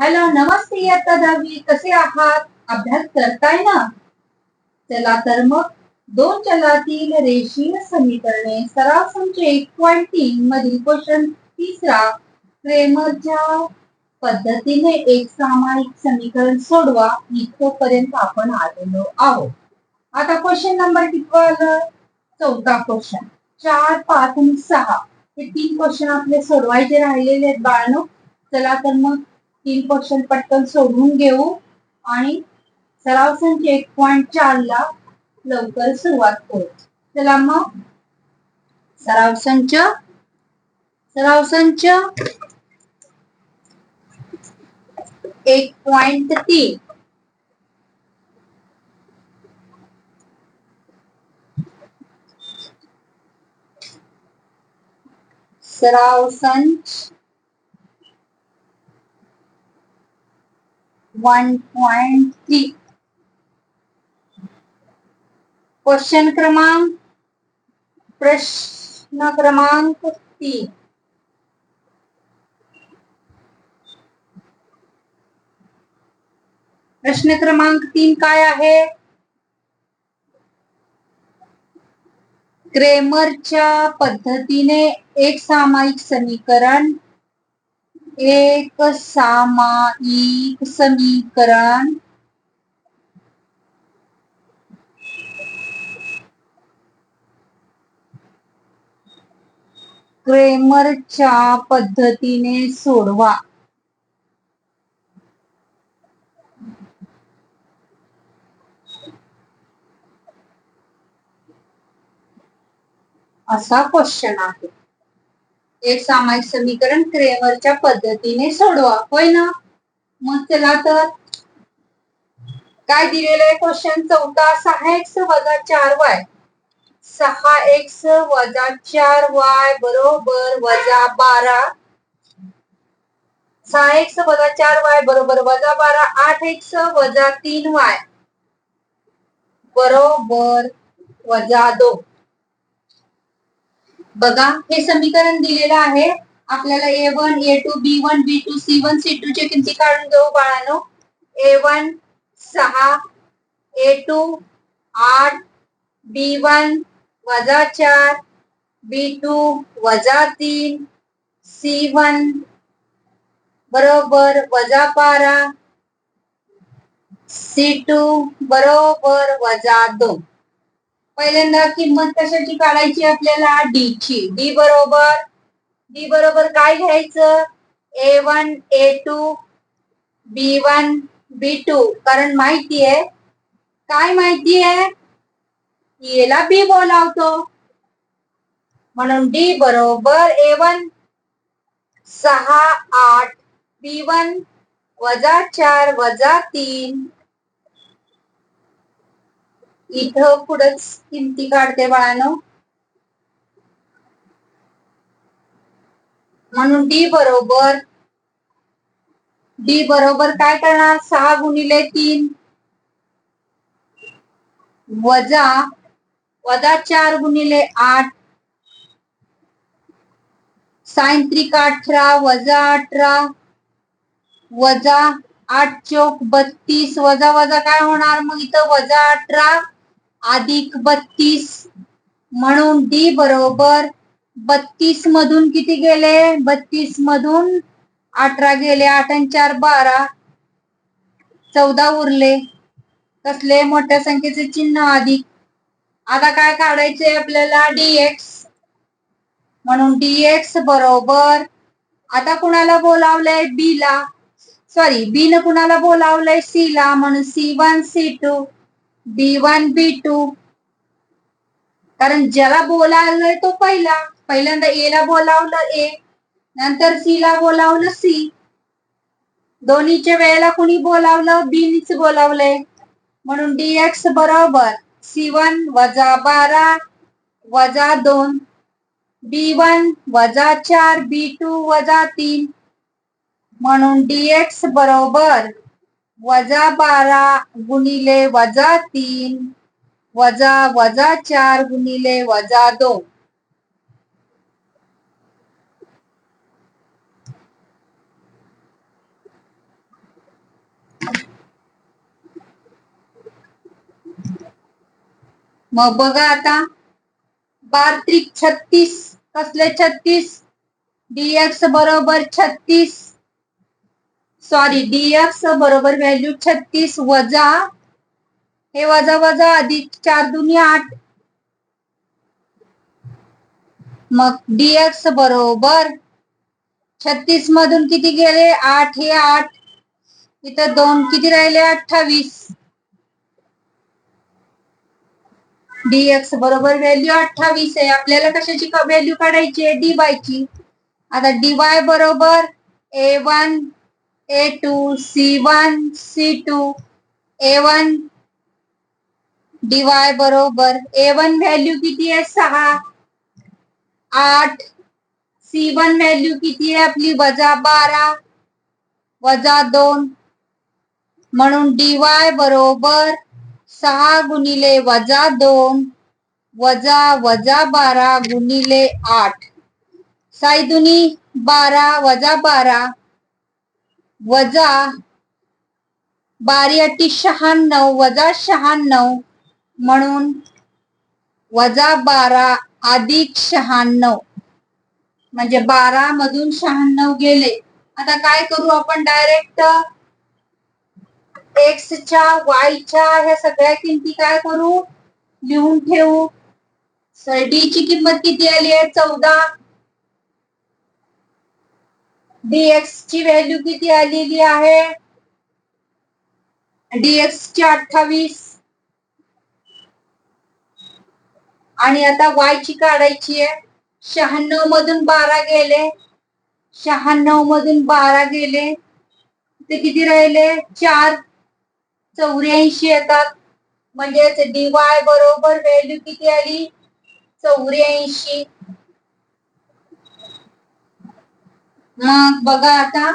Hello नमस्ते इयत्ता दहावी. कसे आहात? अभ्यास करताय ना? चला तर मग दोन चलातील रेषीय समीकरणे सराव संच एक पॉईंट तीन मधील क्वेश्चन तिसरा. क्रेमरच्या पद्धतीने एक सामायिक समीकरण सोडवा. इथपर्यंत आपण आलेलो आहोत. आता क्वेश्चन नंबर किती आलं चौथा क्वेश्चन चार पाच आणि सहा. हे तीन क्वेश्चन आपले सोडवायचे राहिलेले आहेत बाळनो. चला तर मग तीन क्वेश्चन पटकन सोडून घेऊ. आणि सराव संच एक पॉईंट चारला लवकर सुरुवात करू. चला मग. सराव संच सराव संच एक पॉइंट तीन. सराव संच वन पॉइंट थ्री क्वेश्चन क्रमांक, प्रश्न क्रमांक तीन. प्रश्न क्रमांक तीन काय आहे? क्रेमरच्या पद्धतीने एक सामायिक समीकरण एक सामायिक समीकरण क्रेमरच्या पद्धतीने सोडवा. क्वेश्चन आहे. एक सामायिक समीकरण क्रेमरच्या पद्धतीने सोडवा. होय ना? मग चला तर. काय दिलेलं आहे क्वेश्चन चौथा सहा एक्स वजा चार वाय. सहा एक्स वजा चार वाय बरोबर वजा बारा. सहा एक्स वजा चार वाय बरोबर वजा बारा. आठ एक्स वजा तीन वाय बरोबर वजा दोन. बघा हे समीकरण दिलेलं आहे. आपल्याला A one A two B one B two C one C two च्या किमती काढून घेऊ बाळानो. ए वन सहा ए टू आठ बी वन वजा चार बी टू वजा तीन सी वन बरोबर वजा बारा सी टू बरोबर वजा दोन. पहिल्यांदा किंमत कशाची काढायची आपल्याला? डी ची. डी बरोबर डी बरोबर काय घ्यायचं? A one A two B one B two कारण माहिती आहे काय माहिती आहे? E एला बी बोलावतो. म्हणून डी बरोबर ए वन सहा आठ बी वन वजा चार वजा तीन. इथं पुढंच किमती काढते बाळानो. म्हणून डी बरोबर डी बरोबर काय करणार? सहा गुणिले तीन. वजा वजा चार गुणिले आठ. सायंत्रिक अठरा वजा अठरा वजा आठ चौक बत्तीस वजा वजा काय होणार? मग इथं वजा अठरा अधिक बत्तीस म्हणून डी बरोबर बत्तीस मधून किती गेले? बत्तीस मधून अठरा गेले आठ आणि चार बारा. चौदा उरले. कसले? मोठ्या संख्येचे चिन्ह अधिक. आता काय काढायचे आपल्याला? डीएक्स म्हणून डीएक्स बरोबर. आता कुणाला बोलावलंय? बी ला. सॉरी बी न कुणाला बोलावलंय? सी ला. म्हणून C one C two B one B two कारण ज्याला बोलावलंय तो पहिला. पहिल्यांदा ए ला बोलावलं ए नंतर सी ला बोलावलं सी दोन्हीच्या वेळेला कुणी बोलावलं? बीनीच बोलावलंय. म्हणून डीएक्स बरोबर सी वन वजा बारा वजा दोन. बी वन वजा चार बी टू वजा तीन. म्हणून डीएक्स बरोबर वजा बारा गुणिले वजा तीन वजा वजा चार गुणिले वजा दोन. मग बघा आता बार त्रिक छत्तीस कसले छत्तीस? डीएक्स बरोबर छत्तीस. सॉरी डीएक्स बरोबर व्हॅल्यू छत्तीस वजा हे वजा वजा अधिक चार दुनी आठ. मग डीएक्स बरोबर छत्तीस मधून किती गेले? आठ हे आठ. इथं दोन किती राहिले? अठ्ठावीस. डीएक्स बरोबर व्हॅल्यू अठ्ठावीस आहे. आपल्याला कशाची व्हॅल्यू काढायची आहे? डी ची. आता डी वाय बरोबर A one A two C one C two A one D Y बरोबर. ए वन व्हॅल्यू किती आहे सहा? आठ. सी वन व्हॅल्यू किती आहे आपली? वजा बारा. वजा दोन. म्हणून डी वाय बरोबर सहा गुणिले वजा दोन. वजा वजा बारा गुणिले आठ. साई दुनी बारा वजा बारा. वजा बारी अटी शहाण्णव वजा शहाण्णव म्हणून वजा बारा अधिक शहाण्णव. म्हणजे बारा मधून शहाण्णव गेले. आता काय करू आपण डायरेक्ट एक्सच्या वायच्या ह्या सगळ्या किमती काय करू? लिहून ठेवू. डी ची किंमत किती आली आहे? चौदा. डीएक्स ची व्हॅल्यू किती आलेली आहे? डीएक्स ची अठ्ठावीस. आणि आता वाय ची काढायची आहे. शहाण्णव मधून बारा गेले. शहाण्णव मधून बारा गेले. ते किती राहिले? चार. चौऱ्याऐंशी येतात. म्हणजेच डीवाय बरोबर व्हॅल्यू किती आली? चौऱ्याऐंशी. मग बघा आता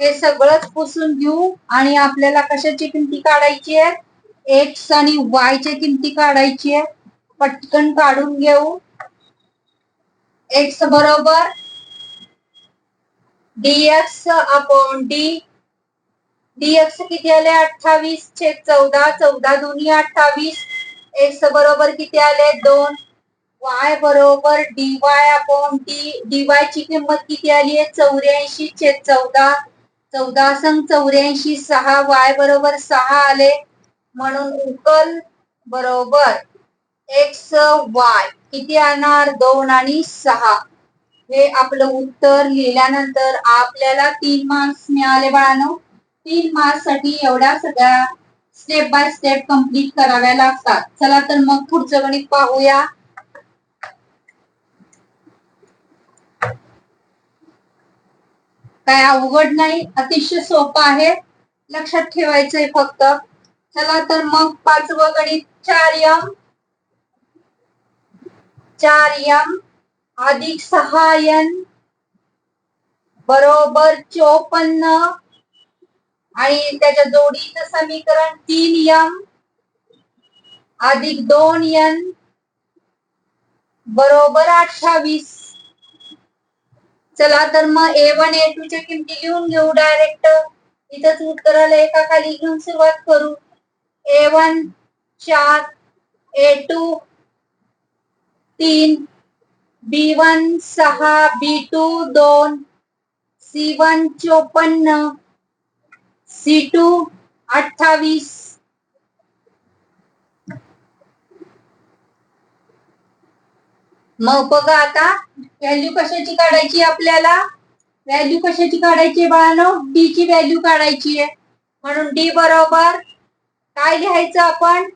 हे सगळंच पुसून घेऊ आणि आपल्याला कशाची किमती काढायची आहे? एक्स आणि वाय ची किमती काढायची आहे. पटकन काढून घेऊ. एक्स बरोबर डीएक्स अपॉन डी डीएक्स किती आले? अठ्ठावीस. छेद चौदा. चौदा दोन्ही अठ्ठावीस. एक्स बरोबर किती आले? दोन. वाय बरोबर D Y upon D D Y ची किंमत किती आली आहे? चौऱ्याऐंशी छेद चौदा चौदा संग चौऱ्याऐंशी सहा वाय बरोबर सहा आले. म्हणून उकल बरोबर एक्स वाय किती आणणार? दोन आणि सहा. हे आपलं उत्तर लिहिल्यानंतर आपल्याला तीन मार्क्स मिळाले बाळानो. तीन मार्क्ससाठी एवढ्या सगळ्या स्टेप बाय स्टेप कंप्लीट कराव्या लागतात. चला तर मग पुढचं गणित पाहूया. काय अवघड नाही अतिशय सोपं आहे. लक्षात ठेवायचंय फक्त. चला तर मग पाचवं गणित चार यम. चार यम अधिक सहा यन बरोबर चोपन्न. आणि त्याच्या जोडीचं समीकरण तीन यम अधिक दोन यन बरोबर अठ्ठावीस. चला तर मग ए वन ए टू च्या किमती लिहून घेऊ डायरेक्ट इथंच करायला एका खाली घेऊन सुरुवात करू. ए वन चार ए टू तीन बी वन सहा बी टू दोन सी वन चोपन्न सी टू अठ्ठावीस मग बघा आता व्हॅल्यू कशाची काढायची आपल्याला? व्हॅल्यू कशाची काढायची बाळानो? डी ची व्हॅल्यू काढायची आहे. म्हणून डी बरोबर काय लिहायचं आपण?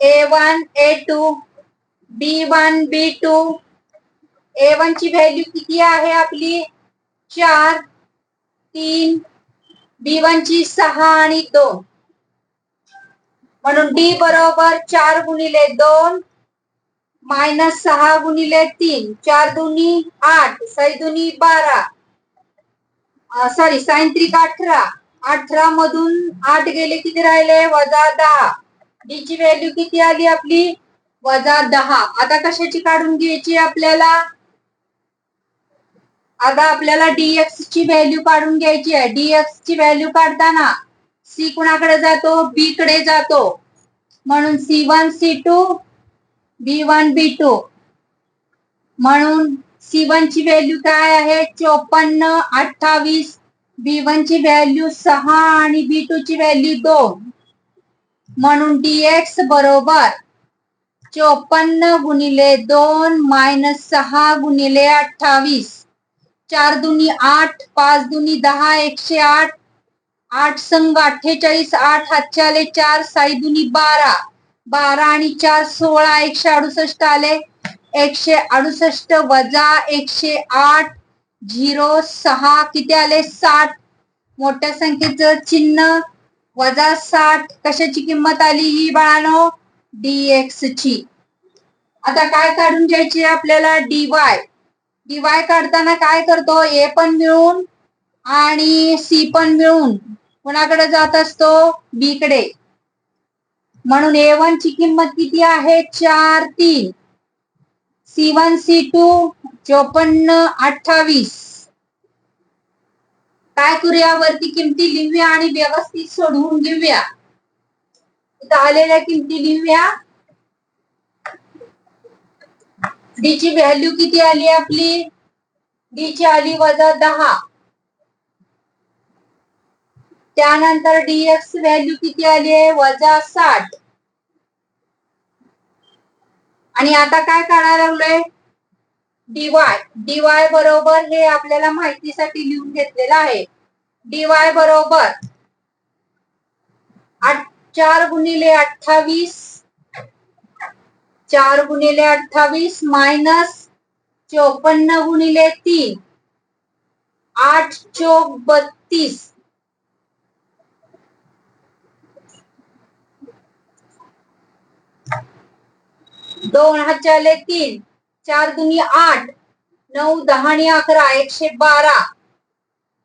A one A two B one B two A one ची व्हॅल्यू किती आहे आपली? चार तीन बी वन ची सहा आणि दोन. म्हणून डी बरोबर चार गुणिले दोन मायनस सहा गुणिले तीन चार दोन्ही आठ साई दोन्ही बारा. सॉरी सायंत्रिक अठरा. अठरा मधून आठ गेले किती राहिले? वजा दहा. डी ची व्हॅल्यू किती आली आपली? वजा दहा. आता कशाची काढून घ्यायची आपल्याला? आता आपल्याला डीएक्स ची व्हॅल्यू काढून घ्यायची आहे. डीएक्स ची व्हॅल्यू काढताना सी कुणाकडे जातो? बी कडे जातो. म्हणून C one C two B one B two म्हणून सी वन ची व्हॅल्यू काय आहे? चोपन्न अठ्ठावीस. बी वन ची व्हॅल्यू सहा आणि बी टू ची व्हॅल्यू दोन. म्हणून डीएक्स बरोबर चोपन्न गुणिले दोन मायनस सहा गुणिले अठ्ठावीस. चार दुनी आठ पाच दुनी दहा एकशे आठ. आठ संघ अठ्ठेचाळीस आठ हातच्याले चार साई दुनी बारा. बारा आणि चार सोळा एकशे अडुसष्ट आले. एकशे अडुसष्ट वजा एकशे आठ झिरो सहा किती आले? साठ. मोठ्या संख्येचं चिन्ह वजा साठ. कशाची किंमत आली ही बाळानो? डीएक्स ची. आता काय काढून घ्यायची आपल्याला? डीवाय डीवाय काढताना काय करतो? ए पण मिळून आणि सी पण मिळून. कुणाकडे जात असतो? बी कडे म्हणून ए वन ची किंमत किती आहे? चार तीन. सी वन सी टू चोपन्न अठ्ठावीस. काय करूया? वरती किमती लिहूया आणि व्यवस्थित सोडवून घेऊया. इथं आलेल्या किमती लिहूया. डी ची व्हॅल्यू किती आली आपली? डी ची आली वजा दहा. त्यानंतर डीएक्स व्हॅल्यू किती आली आहे? वजा साठ. आणि आता काय काढायला लागलोय? डीवाय डीवाय बरोबर हे आपल्याला माहितीसाठी लिहून घेतलेलं आहे. डीवाय बरोबर आठ चार गुणिले अठ्ठावीस चार गुणिले अठ्ठावीस मायनस चोपन्न गुणिले तीन आठ चोक बत्तीस. दोन हातचे तीन चार दुनी आठ नऊ दहा आणि अकरा एकशे बारा.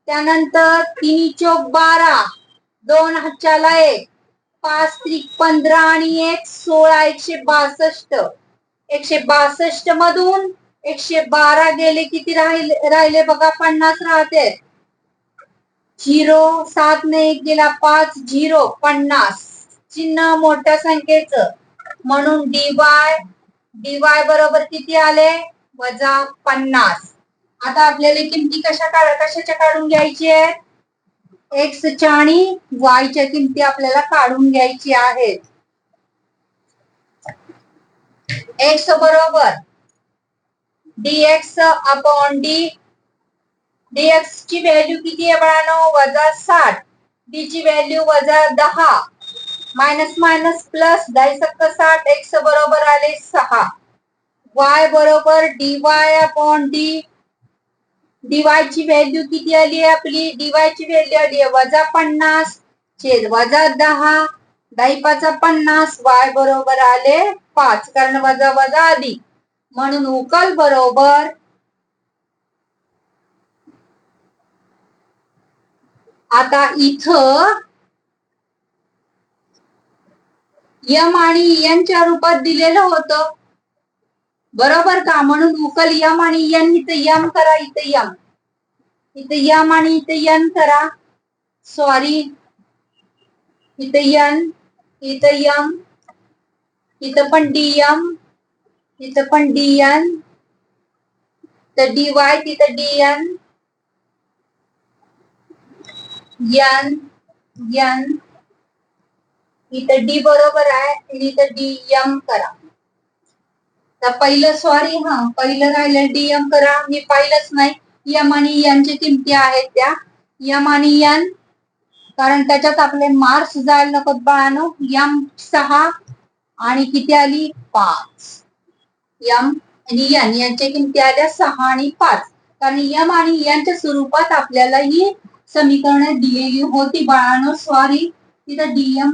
त्यानंतर तिन्ही चोक बारा दोन हातच्याला एक पाच त्रिक पंधरा आणि एक सोळा एकशे बासष्ट. एकशे बासष्ट मधून एकशे बारा गेले किती राहिले राहिले बघा पन्नास राहते. झिरो सात ने एक गेला पाच झिरो पन्नास. चिन्ह मोठ्या संख्येचं. म्हणून डीवाय डीवाय बरोबर किती आले? वजा पन्नास. आता आपल्याला किमती कशा काढ कशाच्या काढून घ्यायची आहेत? एक्सच्या आणि वायच्या किमती आपल्याला काढून घ्यायची आहेत. एक्स बरोबर डीएक्स अपॉन डी डीएक्स ची व्हॅल्यू किती आहे बाळानो? वजा साठ. डी ची व्हॅल्यू वजा दहा. मायनस मायनस प्लस दहा साठ एक्स बरोबर आले सहा. वाय बरोबर डीवाय अपॉन डी डीवाय ची व्हॅल्यू किती आली आहे आपली? डीवाय ची व्हॅल्यू आली आहे वजा पन्नास. छेद वजा दहा. दहा पाचा पन्नास. वाय बरोबर आले पाच कारण वजा वजा आली. म्हणून उकल बरोबर आता इथं यम आणि यनच्या रूपात दिलेलं होतं. बरोबर का? म्हणून उकल यम आणि यन इथं यम करा इथं यम. इथं यम आणि इथं यन करा. सॉरी इथं यन इथं यम. इथं पण यम इथं पण डीएन तर डी वाय तिथं डीएन यन यन. इथं डी बरोबर आहे आणि इथं डी एम करा. तर पहिलं सॉरी हा पहिलं राहिलं डी एम करा. मी पाहिलंच नाही. यम आणि यांच्या किमती आहेत त्या. यम आणि यन कारण त्याच्यात आपले मार्क्स जायला नको बाळानो. यम सहा आणि किती आली? पाच. यम आणि यन यांच्या किमती आल्या सहा आणि पाच. कारण यम आणि यांच्या स्वरूपात आपल्याला ही समीकरण दिलेली होती बाळानो. सॉरी तिथं डीएम